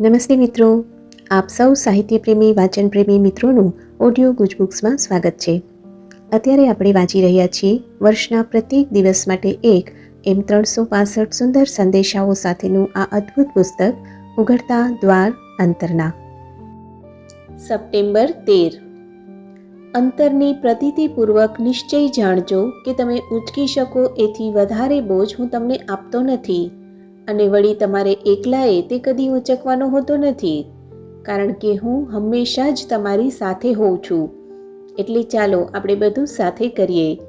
નમસ્તે મિત્રો. આપ સૌ સાહિત્યપ્રેમી, વાચનપ્રેમી મિત્રોનું ઓડિયો ગુજબુક્સમાં સ્વાગત છે. અત્યારે આપણે વાંચી રહ્યા છીએ વર્ષના પ્રત્યેક દિવસ માટે એક એમ ત્રણસો પાસઠ સુંદર સંદેશાઓ સાથેનું આ અદ્ભુત પુસ્તક, ઉઘડતા દ્વાર અંતરના. સપ્ટેમ્બર તેર. અંતરની પ્રતીતિપૂર્વક નિશ્ચય જાણજો કે તમે ઉચકી શકો, એથી વધારે બોજ હું તમને આપતો નથી. અને વળી તમારે એકલાએ તે કદી ઉચકવાનો હોતો નથી, કારણ કે હું હંમેશા જ તમારી સાથે હોઉં છું. એટલે ચાલો આપણે બધું સાથે કરીએ.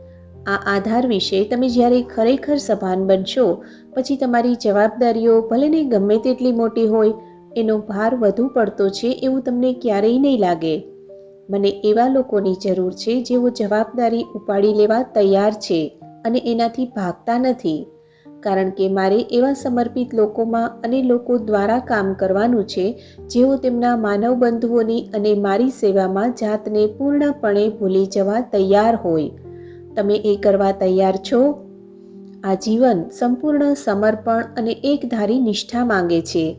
આ આધાર વિશે તમે જ્યારે ખરેખર સભાન બનશો, પછી તમારી જવાબદારીઓ ભલેને ગમે તેટલી મોટી હોય, એનો ભાર વધુ પડતો છે એવું તમને ક્યારેય નહીં લાગે. મને એવા લોકોની જરૂર છે જેઓ જવાબદારી ઉપાડી લેવા તૈયાર છે અને એનાથી ભાગતા નથી. કારણ કે મારે એવા સમર્પિત લોકોમાં અને લોકો દ્વારા કામ કરવાનું છે, જેઓ તેમના માનવ બંધુઓની અને મારી સેવામાં જાતને પૂર્ણપણે ભૂલી જવા તૈયાર હોય. તમે એ કરવા તૈયાર છો? આ જીવન સંપૂર્ણ સમર્પણ અને એકધારી નિષ્ઠા માંગે છે.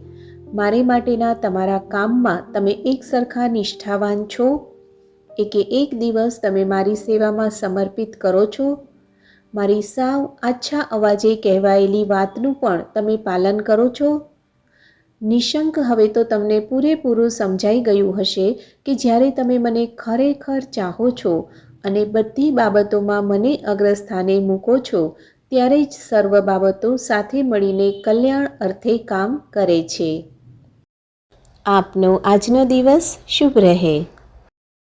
મારે માટેના તમારા કામમાં તમે એક સરખા નિષ્ઠાવાન છો? એકે એક દિવસ તમે મારી સેવામાં સમર્પિત કરો છો? મારી સાવ આછા અવાજે કહેવાયેલી વાતનું પણ તમે પાલન કરો છો? નિશંક હવે તો તમને પૂરેપૂરું સમજાઈ ગયું હશે કે જ્યારે તમે મને ખરેખર ચાહો છો અને બધી બાબતોમાં મને અગ્રસ્થાને મૂકો છો, ત્યારે જ સર્વ બાબતો સાથે મળીને કલ્યાણ અર્થે કામ કરે છે. આપનો આજનો દિવસ શુભ રહે.